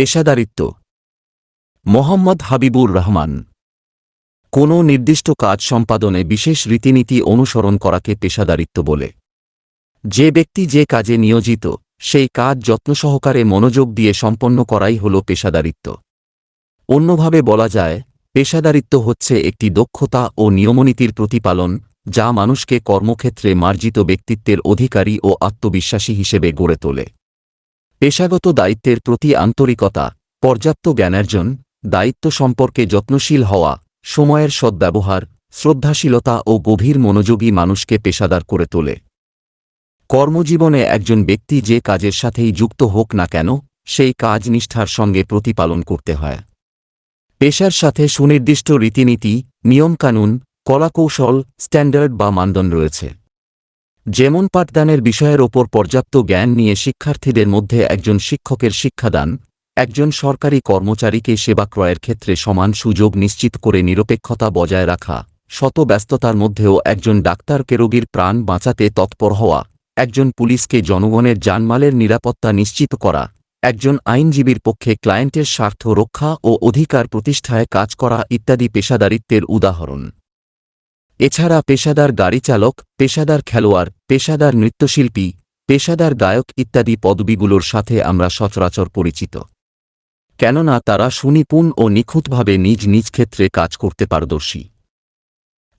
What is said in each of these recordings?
পেশাদারিত্ব। মোহাম্মদ হাবিবুর রহমান। কোনো নির্দিষ্ট কাজ সম্পাদনে বিশেষ রীতিনীতি অনুসরণ করাকে পেশাদারিত্ব বলে। যে ব্যক্তি যে কাজে নিয়োজিত, সেই কাজ যত্ন সহকারে মনোযোগ দিয়ে সম্পন্ন করাই হল পেশাদারিত্ব। অন্যভাবে বলা যায়, পেশাদারিত্ব হচ্ছে একটি দক্ষতা ও নিয়মনীতির প্রতিপালন যা মানুষকে কর্মক্ষেত্রে মার্জিত ব্যক্তিত্বের অধিকারী ও আত্মবিশ্বাসী হিসেবে গড়ে তোলে। পেশাগত দায়িত্বের প্রতি আন্তরিকতা, পর্যাপ্ত জ্ঞানার্জন, দায়িত্ব সম্পর্কে যত্নশীল হওয়া, সময়ের সদ্ব্যবহার, শ্রদ্ধাশীলতা ও গভীর মনোযোগী মানুষকে পেশাদার করে তোলে। কর্মজীবনে একজন ব্যক্তি যে কাজের সাথেই যুক্ত হোক না কেন, সেই কাজ নিষ্ঠার সঙ্গে প্রতিপালন করতে হয়। পেশার সাথে সুনির্দিষ্ট রীতিনীতি, নিয়মকানুন, কলাকৌশল, স্ট্যান্ডার্ড বা মানদণ্ড রয়েছে। যেমন পাঠদানের বিষয়ের ওপর পর্যাপ্ত জ্ঞান নিয়ে শিক্ষার্থীদের মধ্যে একজন শিক্ষকের শিক্ষাদান, একজন সরকারি কর্মচারীকে সেবা ক্রয়ের ক্ষেত্রে সমান সুযোগ নিশ্চিত করে নিরপেক্ষতা বজায় রাখা, শত ব্যস্ততার মধ্যেও একজন ডাক্তারকে রোগীর প্রাণ বাঁচাতে তৎপর হওয়া, একজন পুলিশকে জনগণের জানমালের নিরাপত্তা নিশ্চিত করা, একজন আইনজীবীর পক্ষে ক্লায়েন্টের স্বার্থ রক্ষা ও অধিকার প্রতিষ্ঠায় কাজ করা ইত্যাদি পেশাদারিত্বের উদাহরণ। এছাড়া পেশাদার গাড়ি চালক, পেশাদার খেলোয়াড়, পেশাদার নৃত্যশিল্পী, পেশাদার গায়ক ইত্যাদি পদবিগুলোর সাথে আমরা সচরাচর পরিচিত। কেননা তারা সুনিপুণ ও নিখুঁতভাবে নিজ নিজ ক্ষেত্রে কাজ করতে পারদর্শী।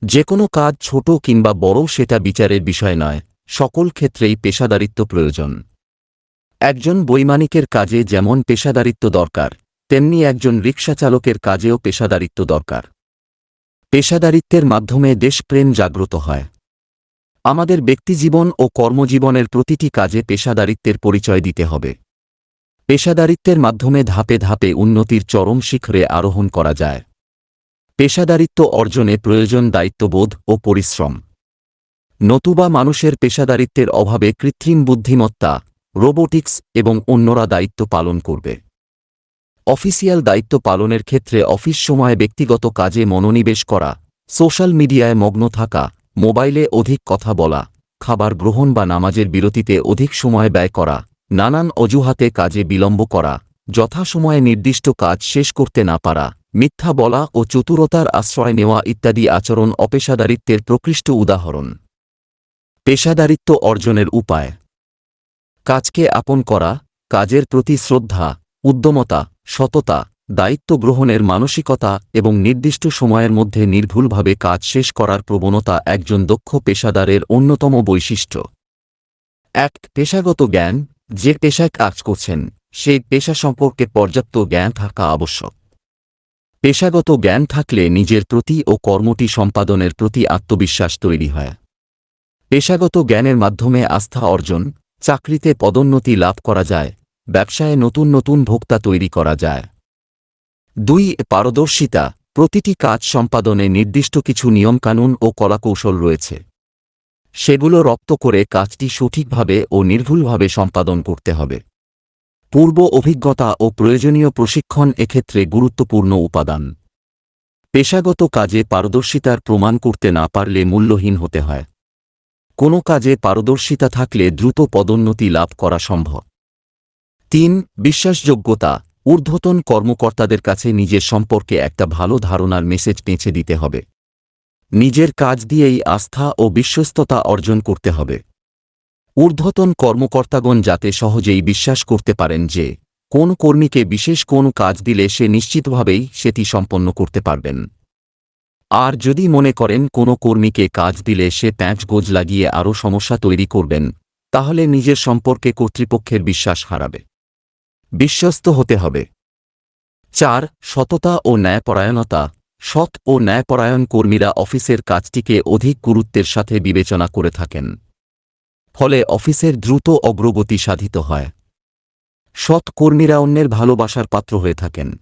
যে কোনো কাজ ছোট কিংবা বড় সেটা বিচারের বিষয় নয়, সকল ক্ষেত্রেই পেশাদারিত্ব প্রয়োজন। একজন বৈমানিকের কাজে যেমন পেশাদারিত্ব দরকার, তেমনি একজন রিক্সা চালকের কাজেও পেশাদারিত্ব দরকার। পেশাদারিত্বের মাধ্যমে দেশপ্রেম জাগ্রত হয়। আমাদের ব্যক্তিজীবন ও কর্মজীবনের প্রতিটি কাজে পেশাদারিত্বের পরিচয় দিতে হবে। পেশাদারিত্বের মাধ্যমে ধাপে ধাপে উন্নতির চরম শিখরে আরোহণ করা যায়। পেশাদারিত্ব অর্জনে প্রয়োজন দায়িত্ববোধ ও পরিশ্রম। নতুবা মানুষের পেশাদারিত্বের অভাবে কৃত্রিম বুদ্ধিমত্তা, রোবোটিক্স এবং অন্যরা দায়িত্ব পালন করবে। অফিসিয়াল দায়িত্ব পালনের ক্ষেত্রে অফিস সময়ে ব্যক্তিগত কাজে মনোনিবেশ করা, সোশ্যাল মিডিয়ায় মগ্ন থাকা, মোবাইলে অধিক কথা বলা, খাবার গ্রহণ বা নামাজের বিরতিতে অধিক সময় ব্যয় করা, নানান অজুহাতে কাজে বিলম্ব করা, যথাসময়ে নির্দিষ্ট কাজ শেষ করতে না পারা, মিথ্যা বলা ও চতুরতার আশ্রয় নেওয়া ইত্যাদি আচরণ অপেশাদারিত্বের প্রকৃষ্ট উদাহরণ। পেশাদারিত্ব অর্জনের উপায়। কাজকে আপন করা, কাজের প্রতি শ্রদ্ধা, উদ্যমতা সততা, দায়িত্ব গ্রহণের মানসিকতা এবং নির্দিষ্ট সময়ের মধ্যে নির্ভুলভাবে কাজ শেষ করার প্রবণতা একজন দক্ষ পেশাদারের অন্যতম বৈশিষ্ট্য। এক, পেশাগত জ্ঞান, যে পেশায় কাজ করছেন, সেই পেশা সম্পর্কে পর্যাপ্ত জ্ঞান থাকা আবশ্যক। পেশাগত জ্ঞান থাকলে নিজের প্রতি ও কর্মটি সম্পাদনের প্রতি আত্মবিশ্বাস তৈরি হয়। পেশাগত জ্ঞানের মাধ্যমে আস্থা অর্জন, চাকরিতে পদোন্নতি লাভ করা যায় ব্যবসায় নতুন নতুন ভোক্তা তৈরি করা যায়। দুই, পারদর্শিতা। প্রতিটি কাজ সম্পাদনে নির্দিষ্ট কিছু নিয়মকানুন ও কলাকৌশল রয়েছে। সেগুলো রপ্ত করে কাজটি সঠিকভাবে ও নির্ভুলভাবে সম্পাদন করতে হবে। পূর্ব অভিজ্ঞতা ও প্রয়োজনীয় প্রশিক্ষণ এক্ষেত্রে গুরুত্বপূর্ণ উপাদান। পেশাগত কাজে পারদর্শিতার প্রমাণ করতে না পারলে মূল্যহীন হতে হয়। কোনো কাজে পারদর্শিতা থাকলে দ্রুত পদোন্নতি লাভ করা সম্ভব। তিন, বিশ্বাসযোগ্যতা, ঊর্ধ্বতন কর্মকর্তাদের কাছে নিজের সম্পর্কে একটা ভালো ধারণার মেসেজ পেঁচে দিতে হবে। নিজের কাজ দিয়েই আস্থা ও বিশ্বস্ততা অর্জন করতে হবে। ঊর্ধ্বতন কর্মকর্তাগণ যাতে সহজেই বিশ্বাস করতে পারেন যে, কোন কর্মীকে বিশেষ কোন কাজ দিলে সে নিশ্চিতভাবেই সেটি সম্পন্ন করতে পারবেন। আর যদি মনে করেন কোনো কর্মীকে কাজ দিলে সে প্যাঁচ গোজ লাগিয়ে আরও সমস্যা তৈরি করবেন, তাহলে নিজের সম্পর্কে কর্তৃপক্ষের বিশ্বাস হারাবে। বিশ্বস্ত হতে হবে। চার, সততা ও ন্যায়পরায়ণতা। সৎ ও ন্যায়পরায়ণ কর্মীরা অফিসের কাজটিকে অধিক গুরুত্বের সাথে বিবেচনা করে থাকেন। ফলে অফিসের দ্রুত অগ্রগতি সাধিত হয়। সৎ কর্মীরা অন্যের ভালোবাসার পাত্র হয়ে থাকেন।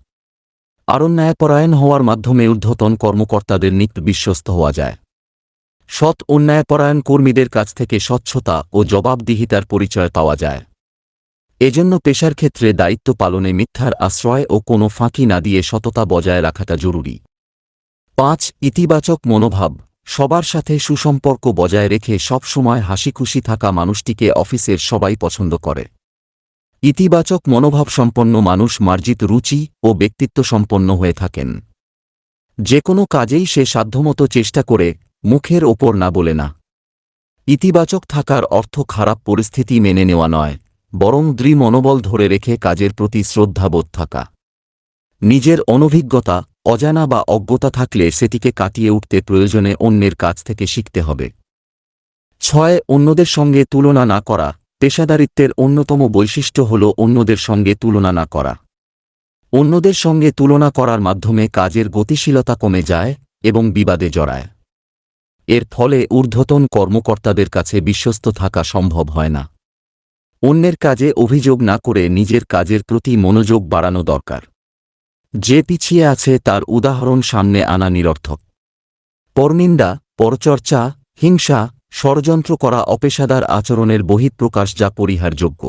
আরও ন্যায়পরায়ণ হওয়ার মাধ্যমে ঊর্ধ্বতন কর্মকর্তাদের নিকট বিশ্বস্ত হওয়া যায়। সৎ অন্যায়পরায়ণ কর্মীদের কাছ থেকে স্বচ্ছতা ও জবাবদিহিতার পরিচয় পাওয়া যায়। এজন্য পেশার ক্ষেত্রে দায়িত্ব পালনে মিথ্যার আশ্রয় ও কোনো ফাঁকি না দিয়ে সততা বজায় রাখাটা জরুরি। পাঁচ, ইতিবাচক মনোভাব। সবার সাথে সুসম্পর্ক বজায় রেখে সব সবসময় হাসিখুশি থাকা মানুষটিকে অফিসের সবাই পছন্দ করে। ইতিবাচক মনোভাব সম্পন্ন মানুষ মার্জিত রুচি ও ব্যক্তিত্ব সম্পন্ন হয়ে থাকেন। যে কোনো কাজেই সে সাধ্যমতো চেষ্টা করে, মুখের ওপর না বলে না। ইতিবাচক থাকার অর্থ খারাপ পরিস্থিতি মেনে নেওয়া নয়। বরং দৃঢ় মনোবল ধরে রেখে কাজের প্রতি শ্রদ্ধাবোধ থাকা। নিজের অনভিজ্ঞতা, অজানা বা অজ্ঞতা থাকলে সেটিকে কাটিয়ে উঠতে প্রয়োজনে অন্যের কাছ থেকে শিখতে হবে। ছয়, অন্যদের সঙ্গে তুলনা না করা, পেশাদারিত্বের অন্যতম বৈশিষ্ট্য হল অন্যদের সঙ্গে তুলনা না করা। অন্যদের সঙ্গে তুলনা করার মাধ্যমে কাজের গতিশীলতা কমে যায় এবং বিবাদে জড়ায়। এর ফলে ঊর্ধ্বতন কর্মকর্তাদের কাছে বিশ্বস্ত থাকা সম্ভব হয় না। অন্যের কাজে অভিযোগ না করে নিজের কাজের প্রতি মনোযোগ বাড়ানো দরকার। যে পিছিয়ে আছে তার উদাহরণ সামনে আনা নিরর্থক। পরনিন্দা, পরচর্চা, হিংসা, ষড়যন্ত্র করা অপেশাদার আচরণের বহিঃপ্রকাশ যা পরিহারযোগ্য।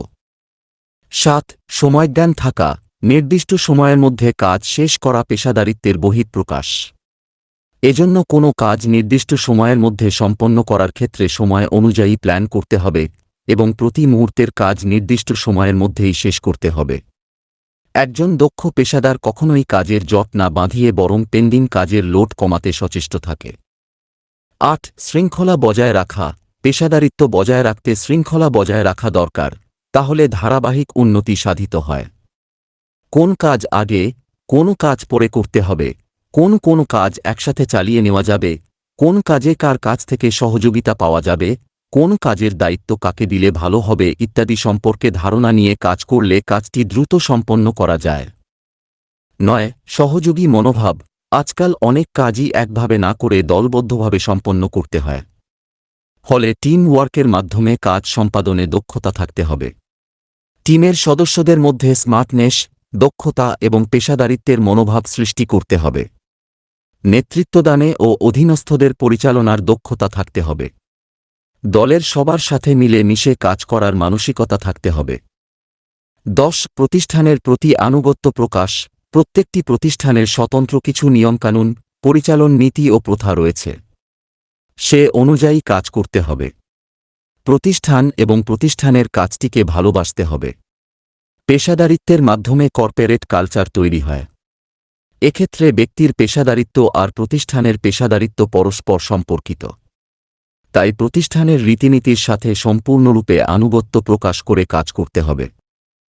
সাত সময়জ্ঞান থাকা, নির্দিষ্ট সময়ের মধ্যে কাজ শেষ করা পেশাদারিত্বের বহিঃপ্রকাশ। এজন্য কোনো কাজ নির্দিষ্ট সময়ের মধ্যে সম্পন্ন করার ক্ষেত্রে সময় অনুযায়ী প্ল্যান করতে হবে এবং প্রতি মুহূর্তের কাজ নির্দিষ্ট সময়ের মধ্যেই শেষ করতে হবে। একজন দক্ষ পেশাদার কখনোই কাজের জট না বাঁধিয়ে বরং পেন্ডিং কাজের লোড কমাতে সচেষ্ট থাকে। আট, শৃঙ্খলা বজায় রাখা। পেশাদারিত্ব বজায় রাখতে শৃঙ্খলা বজায় রাখা দরকার, তাহলে ধারাবাহিক উন্নতি সাধিত হয়। কোন কাজ আগে, কোন কাজ পরে করতে হবে, কোন কোন কাজ একসাথে চালিয়ে নেওয়া যাবে, কোন কাজে কার কাছ থেকে সহযোগিতা পাওয়া যাবে কোন কাজের দায়িত্ব কাকে দিলে ভালো হবে ইত্যাদি সম্পর্কে ধারণা নিয়ে কাজ করলে কাজটি দ্রুত সম্পন্ন করা যায়। নয়, সহযোগী মনোভাব। আজকাল অনেক কাজই একভাবে না করে দলবদ্ধভাবে সম্পন্ন করতে হয়। ফলে টিম ওয়ার্কের মাধ্যমে কাজ সম্পাদনে দক্ষতা থাকতে হবে। টিমের সদস্যদের মধ্যে স্মার্টনেস, দক্ষতা এবং পেশাদারিত্বের মনোভাব সৃষ্টি করতে হবে। নেতৃত্বদানে ও অধীনস্থদের পরিচালনার দক্ষতা থাকতে হবে। দলের সবার সাথে মিলে মিশে কাজ করার মানসিকতা থাকতে হবে। দশ, প্রতিষ্ঠানের প্রতি আনুগত্য প্রকাশ। প্রত্যেকটি প্রতিষ্ঠানের স্বতন্ত্র কিছু নিয়মকানুন, পরিচালন নীতি ও প্রথা রয়েছে। সে অনুযায়ী কাজ করতে হবে। প্রতিষ্ঠান এবং প্রতিষ্ঠানের কাজটিকে ভালোবাসতে হবে। পেশাদারিত্বের মাধ্যমে কর্পোরেট কালচার তৈরি হয়। এক্ষেত্রে ব্যক্তির পেশাদারিত্ব আর প্রতিষ্ঠানের পেশাদারিত্ব পরস্পর সম্পর্কিত। তাই প্রতিষ্ঠানের রীতিনীতির সাথে সম্পূর্ণরূপে আনুগত্য প্রকাশ করে কাজ করতে হবে।